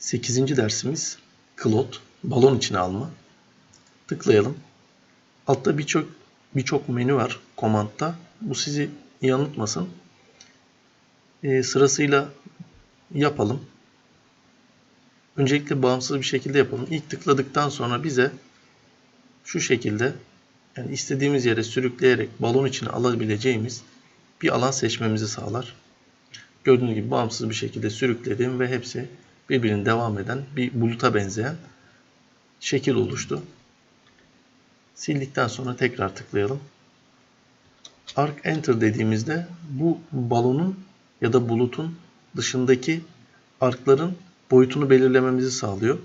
8. dersimiz Klot, balon içine alma. Tıklayalım. Altta birçok birçok menü var komandta. Bu sizi yanıltmasın. Ee, sırasıyla yapalım. Öncelikle bağımsız bir şekilde yapalım. İlk tıkladıktan sonra bize şu şekilde yani istediğimiz yere sürükleyerek balon içine alabileceğimiz bir alan seçmemizi sağlar. Gördüğünüz gibi bağımsız bir şekilde sürükledim ve hepsi birbirine devam eden bir buluta benzeyen şekil oluştu. Sildikten sonra tekrar tıklayalım. Arc Enter dediğimizde bu balonun ya da bulutun dışındaki arkların boyutunu belirlememizi sağlıyor.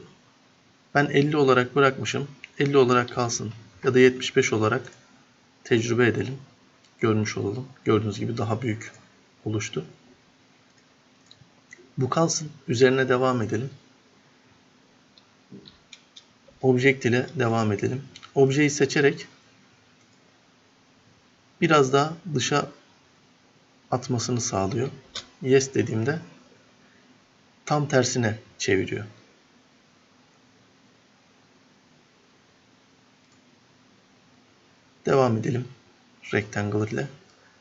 Ben 50 olarak bırakmışım. 50 olarak kalsın ya da 75 olarak tecrübe edelim. Görmüş olalım. Gördüğünüz gibi daha büyük oluştu. Bu kalsın. Üzerine devam edelim. Object ile devam edelim. Objeyi seçerek biraz daha dışa atmasını sağlıyor. Yes dediğimde tam tersine çeviriyor. Devam edelim Rectangle ile.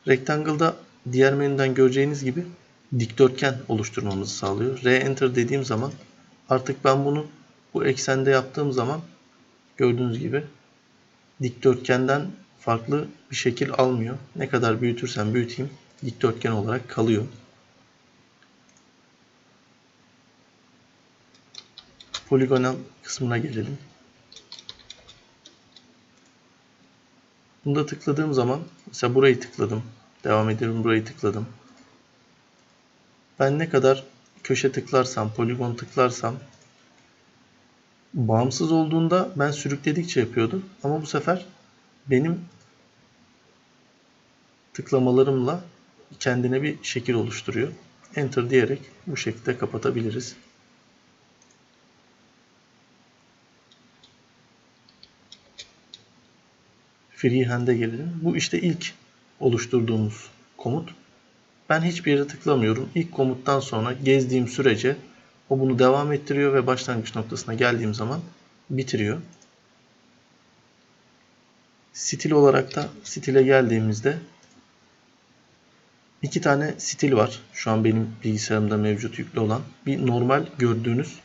Rectangle'da diğer menüden göreceğiniz gibi dikdörtgen oluşturmamızı sağlıyor. Re-enter dediğim zaman artık ben bunu bu eksende yaptığım zaman gördüğünüz gibi dikdörtgenden farklı bir şekil almıyor. Ne kadar büyütürsem büyüteyim dikdörtgen olarak kalıyor. Poligonal kısmına gelelim. Bunda tıkladığım zaman mesela burayı tıkladım. Devam edelim burayı tıkladım. Ben ne kadar köşe tıklarsam, poligon tıklarsam bağımsız olduğunda ben sürükledikçe yapıyordu. Ama bu sefer benim tıklamalarımla kendine bir şekil oluşturuyor. Enter diyerek bu şekilde kapatabiliriz. Freehand'e gelelim. Bu işte ilk oluşturduğumuz komut. Ben hiçbir yere tıklamıyorum. İlk komuttan sonra gezdiğim sürece o bunu devam ettiriyor ve başlangıç noktasına geldiğim zaman bitiriyor. Stil olarak da stile geldiğimizde iki tane stil var. Şu an benim bilgisayarımda mevcut yüklü olan. Bir normal gördüğünüz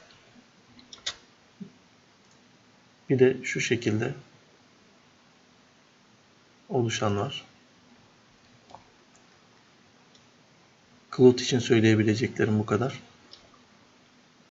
bir de şu şekilde oluşan var. Cloud için söyleyebileceklerim bu kadar.